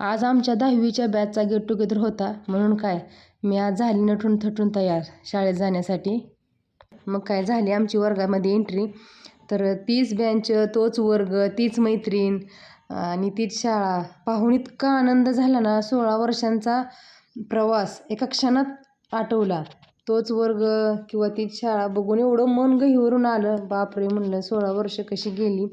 आज आमच्या दहावीच्या बॅचचा गेट टुगेदर होता. म्हणून काय? मी आज झाली नटून थटून तयार. शाळेत जाण्यासाठी. मग काय झाली? आमची वर्गामध्ये एंट्री तर तीच बँच तोच वर्ग तीच मैत्रीण आणि तीच शाळा. पाहून इतका आनंद झाला ना सोळा वर्षांचा प्रवास एका क्षणात आठवला. तोच वर्ग किंवा तीच शाळा बघून एवढं मन गहिवरून आलं. बापरे म्हणलं सोळा वर्ष कशी गेली?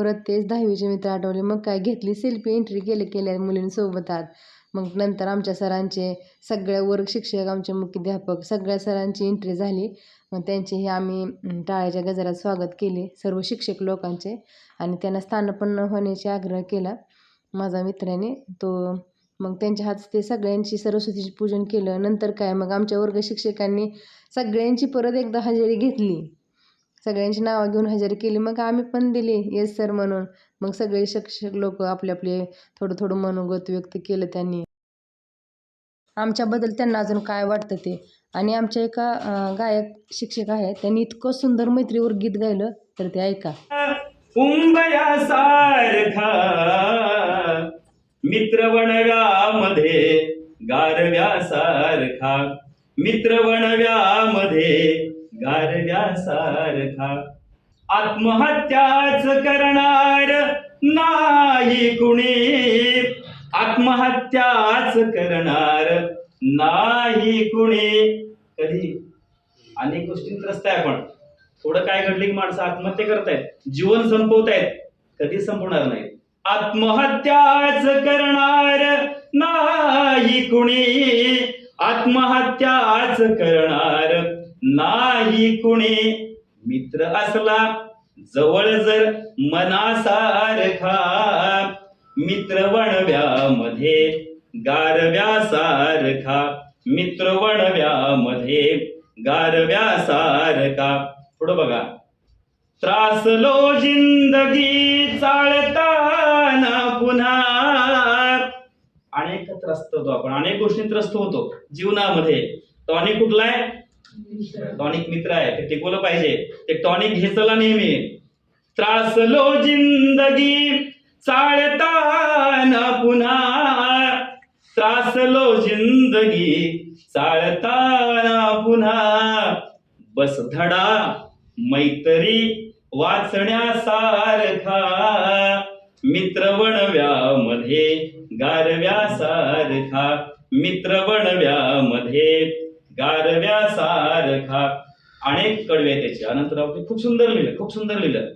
परत तेच दहावीचे मित्र आठवले. मग काय घेतली सेल्फी एंट्री केले केल्या मुलींसोबतात मग नंतर आमच्या सरांचे सगळ्या वर्ग शिक्षक आमचे मुख्याध्यापक सगळ्या सरांची एंट्री झाली. मग त्यांचेही आम्ही टाळ्याच्या गजरात स्वागत केले सर्व शिक्षक लोकांचे. आणि त्यांना स्थानपन्न होण्याचे आग्रह केला माझा मित्राने. तो मग त्यांच्या हात ते सगळ्यांची सरस्वतीचे पूजन केलं. नंतर काय मग आमच्या वर्ग शिक्षकांनी सगळ्यांची परत एकदा हजेरी घेतली. सगळ्यांची नावं घेऊन हजेरी केली. मग आम्ही पण दिली येस सर म्हणून. मग सगळे शिक्षक लोक आपले आपले थोडं थोडं मनोगत व्यक्त केलं त्यांनी. आमच्याबद्दल त्यांना अजून काय वाटतं ते? आणि आमच्या एका गायक शिक्षक आहेत. त्यांनी इतकं सुंदर मैत्रीवर गीत गायलं तर ते ऐका. उंबयासारखा मित्रवणव्यामध्ये गारव्यासारखा मित्रवणव्यामध्ये गारव्यासारखा आत्महत्याच करणार नाही कुणी. आत्महत्याच करणार नाही कुणी. कधी? अनेक गोष्टी त्रस्त आहे आपण. थोडं काय घडलं की माणसं आत्महत्या करतायत. जीवन संपवतायत. कधी संपवणार नाही. आत्महत्याच करणार नाही कुणी. आत्महत्याच करणार. नाही कुणी. मित्र असला जवळ जर मनासारखा. मित्र वणव्यामध्ये गारव्यासारखा. मित्र वणव्यामध्ये गारव्यासारखा. पुढं बघा. त्रासलो जिंदगी चालताना पुन्हा त्रस्त होतो आपण. अनेक गोष्टी त्रस्त होतो जीवनामध्ये. टॉनिक कुठला आहे टॉनिक मित्र आहे. ते टिकवलं पाहिजे. ते टॉनिक घेतला नेहमी. त्रासलो जिंदगी. चाळताना पुन्हा. त्रासलो जिंदगी. चाळताना पुन्हा. बस धडा. मैत्री वाचण्यासारखा. मित्र वणव्यामध्ये गारव्यासारखा मित्र वणव्यामध्ये गारव्यासारखा. अनेक कडवे त्याचे. अनंतराव ते खूप सुंदर लिहिलं खूप सुंदर लिहिलं.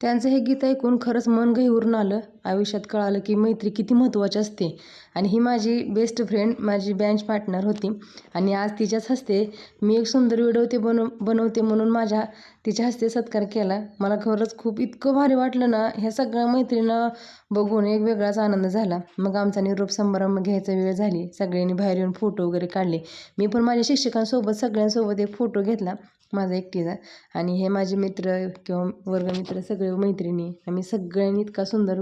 त्यांचं हे गीत ऐकून खरंच मन गहिवरून आलं आयुष्यात कळालं की मैत्री किती महत्त्वाची असते. आणि ही माझी बेस्ट फ्रेंड माझी बँच पार्टनर होती. आणि आज तिच्याच हस्ते मी एक सुंदर व्हिडिओ ते बनव बनवते म्हणून माझ्या तिच्या हस्ते सत्कार केला. मला खरंच खूप इतकं भारी वाटलं ना ह्या सगळ्या मैत्रिणींना बघून एक वेगळाच आनंद झाला. मग आमचा निरोप समारंभ घ्यायचा वेळ झाली. सगळ्यांनी बाहेर येऊन फोटो वगैरे काढले. मी पण माझ्या शिक्षकांसोबत सगळ्यांसोबत एक फोटो घेतला माझा एकटीचा. आणि हे माझे मित्र किंवा वर्गमित्र सगळे मैत्रिणी. आम्ही सगळ्यांनी इतका सुंदर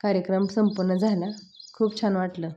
कार्यक्रम संपन्न झाला. खूप छान वाटलं.